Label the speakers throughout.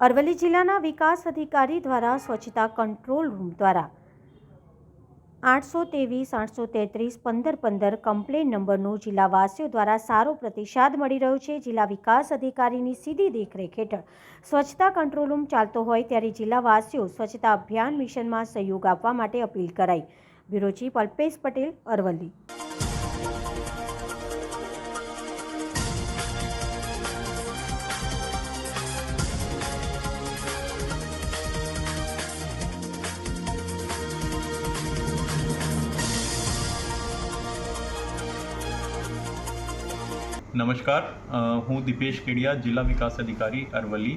Speaker 1: અરવલ્લી જિલ્લાના વિકાસ અધિકારી દ્વારા સ્વચ્છતા કંટ્રોલ રૂમ દ્વારા આઠસો ત્રેવીસ, આઠસો તેત્રીસ, પંદર પંદર કમ્પ્લેન નંબરનો જિલ્લાવાસીઓ દ્વારા સારો પ્રતિસાદ મળી રહ્યો છે. જિલ્લા વિકાસ અધિકારીની સીધી દેખરેખ હેઠળ સ્વચ્છતા કંટ્રોલ રૂમ ચાલતો હોય ત્યારે જિલ્લાવાસીઓ સ્વચ્છતા અભિયાન મિશનમાં સહયોગ આપવા માટે અપીલ કરાઈ. Bureau chief Alpesh Patel, Aravalli.
Speaker 2: નમસ્કાર. હું દીપેશ કેડિયા, જિલ્લા વિકાસ અધિકારી, અરવલ્લી.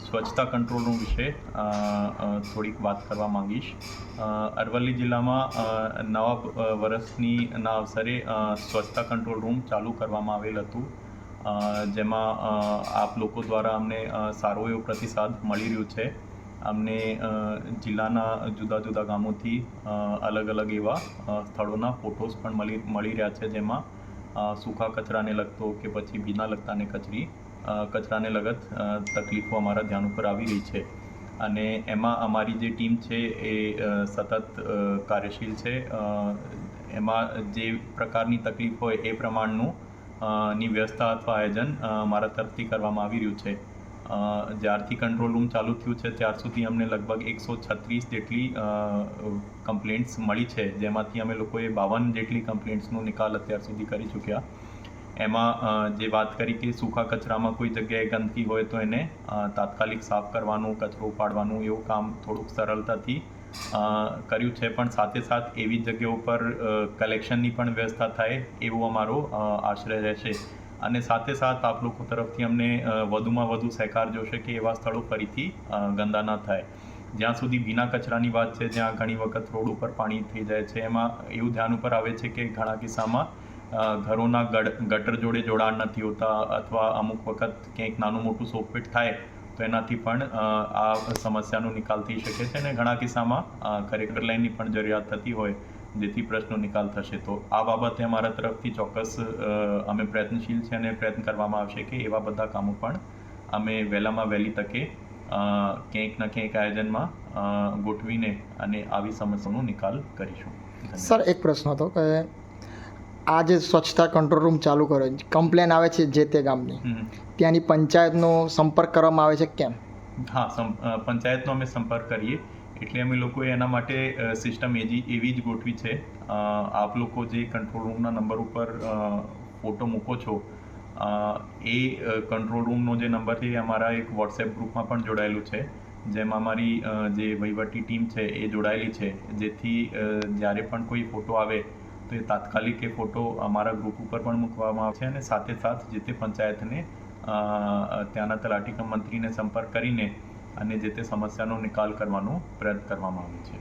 Speaker 2: સ્વચ્છતા કંટ્રોલ રૂમ વિશે થોડીક વાત કરવા માંગીશ. અરવલ્લી જિલ્લામાં નવા વર્ષનીના અવસરે સ્વચ્છતા કંટ્રોલ રૂમ ચાલુ કરવામાં આવેલ હતું. જેમાં આપ લોકો દ્વારા અમને સારો એવો પ્રતિસાદ મળી રહ્યો છે. અમને જિલ્લાના જુદા જુદા ગામોથી અલગ અલગ એવા સ્થળોના ફોટોસ પણ મળી મળી રહ્યા છે, જેમાં સૂકા કચરાને લગતો કે પછી ભીના લગતાને કચરી કચરાને લગત તકલીફો અમારા ધ્યાન ઉપર આવી રહી છે. અને એમાં અમારી જે ટીમ છે એ સતત કાર્યશીલ છે. એમાં જે પ્રકારની તકલીફ હોય એ પ્રમાણનું ની વ્યવસ્થા અથવા આયોજન મારા તરફથી કરવામાં આવી રહ્યું છે. જ્યારથી કંટ્રોલ રૂમ ચાલુ થયું છે, ત્યાર સુધી અમને લગભગ એકસો છત્રીસ જેટલી કમ્પ્લેન્ટ્સ મળી છે, જેમાંથી અમે લોકોએ બાવન જેટલી કમ્પ્લેન્ટ્સનો નિકાલ અત્યાર સુધી કરી ચૂક્યા. એમાં જે વાત કરી કે સૂકા કચરામાં કોઈ જગ્યાએ ગંદકી હોય તો એને તાત્કાલિક સાફ કરવાનું, કચરો ઉપાડવાનું એવું કામ થોડુંક સરળતાથી કર્યું છે. પણ સાથે સાથ એવી જગ્યાઓ પર કલેક્શનની પણ વ્યવસ્થા થાય એવો અમારો આશ્રય રહેશે. અને સાથે સાથ આપ લોકો તરફથી અમને વધુમાં વધુ સહકાર જોશે કે એવા સ્થળો ફરીથી ગંદા ન થાય. જ્યાં સુધી ભીના કચરાની વાત છે, જ્યાં ઘણી વખત રોડ ઉપર પાણી થઈ જાય છે, એમાં એવું ધ્યાન ઉપર આવે છે કે ઘણા કિસ્સામાં ઘરોના ગટર જોડે જોડાણ નથી હોતા અથવા અમુક વખત ક્યાંક નાનું મોટું સોફિટ થાય, તો એનાથી પણ આ સમસ્યાનો નિકાલ થઈ શકે છે અને ઘણા કિસ્સામાં ખરેખર લાઇનની પણ જરૂરિયાત થતી હોય. જેથી પ્રશ્નનો નિકાલ થશે. તો આ બાબતે અમારા તરફથી ચોક્કસ અમે પ્રયત્નશીલ છે અને પ્રયત્ન કરવામાં આવશે કે એવા બધા કામો પણ અમે વહેલામાં વહેલી તકે ક્યાંક ના ક્યાંક આયોજનમાં ગોઠવીને અને આવી સમસ્યાનો નિકાલ કરીશું.
Speaker 3: સર એક પ્રશ્ન હતો કે આ જે સ્વચ્છતા કંટ્રોલ રૂમ ચાલુ કરે કમ્પ્લેન આવે છે જે તે ગામની ત્યાંની પંચાયતનો સંપર્ક કરવામાં આવે છે કેમ?
Speaker 2: હા પંચાયતનો અમે સંપર્ક કરીએ. એટલે અમે લોકોએ એના માટે સિસ્ટમ એજી, એવી જ ગોઠવી છે. આપ લોકો જે કંટ્રોલ રૂમના નંબર ઉપર ફોટો મૂકો છો એ કંટ્રોલ રૂમનો જે નંબર છે એ અમારા એક વોટ્સએપ ગ્રુપમાં પણ જોડાયેલું છે. જેમાં અમારી જે વહીવટી ટીમ છે એ જોડાયેલી છે. જેથી જ્યારે પણ કોઈ ફોટો આવે, તો એ તાત્કાલિક એ ફોટો અમારા ગ્રુપ ઉપર પણ મૂકવામાં આવે છે અને સાથે સાથ જે તે પંચાયતને ત્યાંના તલાટીકમ મંત્રીને સંપર્ક કરીને અને જે તે સમસ્યાનો નિકાલ કરવાનો પ્રયત્ન કરવામાં આવે છે.